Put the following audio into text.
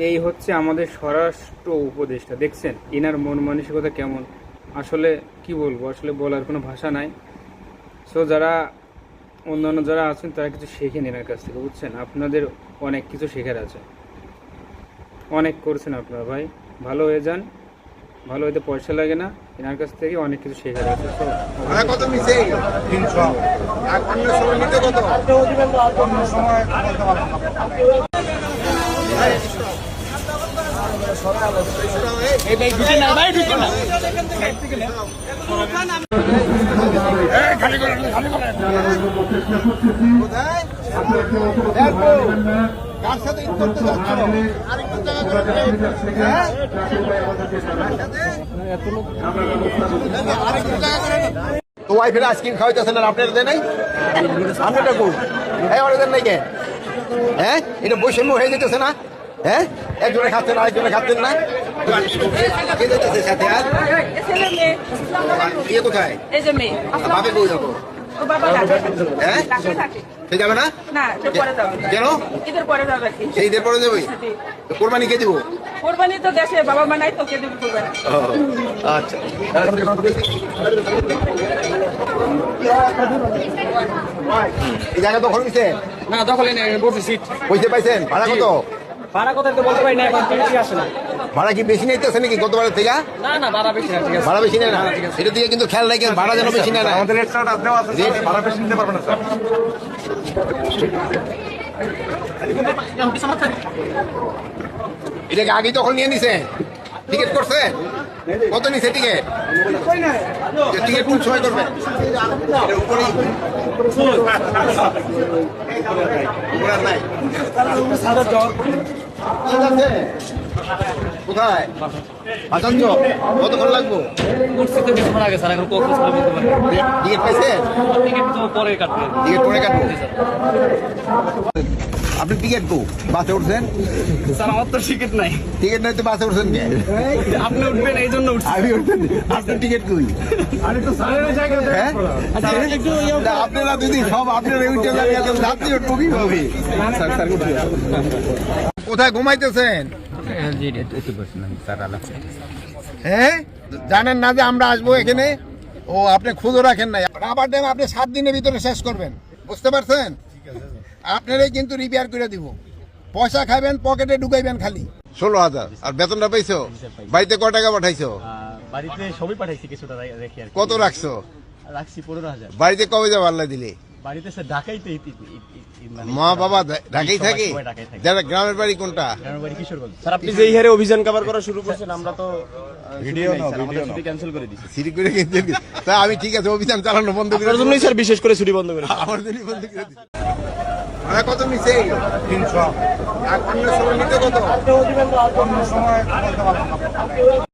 এই হচ্ছে আমাদের স্বরাষ্ট্র উপদেষ্টা, দেখছেন? এনার মন মানসিকতা কেমন? আসলে কি বলব? আসলে বলার কোনো ভাষা নাই। সো যারা, অন্যান্য যারা আছেন, তারা কিছু শেখেন এনার কাছ থেকে, বুঝছেন? আপনাদের অনেক কিছু শেখার আছে। অনেক করছেন আপনারা, ভাই। ভালো হয়ে যান। ভালো হইতে পয়সা লাগে না। এনার কাছ থেকে অনেক কিছু শেখার আছে। সময় কার সাথে ওয়াইফের আইসক্রিম খাওয়াইতেছেন আর আপনার দেয় নাই? আপনারটা কোন? হ্যাঁ দেন নাই কে? হ্যাঁ? এটা বৈষম্য হয়ে যেতেছে না? হ্যাঁ? একজনে খাচ্ছেন আরেকজনে খাচ্ছেন না? কে যেতেছে সাথে আর কোথায়? যাব। হ্যাঁ? সে যাবে না? না এটা পরে যাবে কেন? ঈদের পরে যাবে সেই ঈদের পরে যাবে? কোরবানি কে দিব? কোরবানি তো দেশে বাবা মা নাই তো কে দেবে কোরবানি। আচ্ছা। এই জায়গা দখল নিছে না দখলে নেই বসে সিট। পয়সা পাইছেন? ভাড়া কত? ভাড়া কথা তো বলতে পারি না এখন টিকিট আসে না। ভাড়া কি বেশি নিতেছে নাকি গতবারের থেকে? না না ভাড়া বেশি না ঠিক আছে। ভাড়া বেশি নেয় না? এটা দিয়ে কিন্তু খেয়াল রাখেন ভাড়া যেন বেশি নেয় না। আমাদের রেট চার্ট দেওয়া আছে ভাড়া বেশি নিতে পারবেন না স্যার এটাকে আগে তখন নিয়ে নিছে। টিকিট করছে? কত নিছে টিকিট টিকিট কোন সময় করবে। কোথায়? আচার্য কতক্ষণ লাগবো? করছি তো কিছুক্ষণ আগে স্যার এখন কখন স্যার বলতে পারি টিকিট পাইছে টিকিট তো পরে কাটবে। টিকিট পরে কাটবো। আপনি টিকিট কো? বাসে উঠছেন? স্যার আমার তো টিকিট নাই। টিকিট নাই তো বাসে উঠছেন কে? আপনি উঠবেন এই জন্য উঠছি। আমি উঠছেন। আপনার টিকিট কই? হ্যাঁ? না, আপনারা যদি সব আপনারা উঠে যান এত যাত্রী উঠবো কীভাবে? কোথায় ঘুমাইতেছেন? হ্যাঁ জানেন না যে আমরা আসব এখানে? ও আপনি খুঁজো রাখেন নাই। রাবার ড্যাম আপনি সাত দিনের ভিতরে শেষ করবেন। বুঝতে পারছেন? আপনারাই কিন্তু রিপেয়ার করে দিব। পয়সা খাবেন পকেটে ঢুকাইবেন খালি। ষোলো হাজার। আর বেতনটা পাইছো? বাড়িতে ক টাকা পাঠাইছো? বাড়িতে সবই পাঠাইছি কিছুটা রেখে কত রাখছো? রাখছি পনেরো হাজার। বাড়িতে কবে যাব আল্লাহ দিলে? বাড়িতে স্যার ঢাকাইতে মানে- মা বাবা থাকে। যারা গ্রামের বাড়ি কোনটা? গ্রামের বাড়ি কিশোরগঞ্জ। স্যার আপনি যে হারে অভিযান কভার করা শুরু করছেন আমরা তো video now, video now. Cancel করে দিছি। সিঁড়ি করে কিনতে তা আমি ঠিক আছে অভিযান চালানো বন্ধ করে জন্যই স্যার বিশেষ করে ছুটি বন্ধ করে আমার জন্যই বন্ধ করে দিচ্ছি। ভাড়া কত নিছে? তিনশো। আর অন্য সময় নিতে কত? অন্য সময় বলতে পারব না।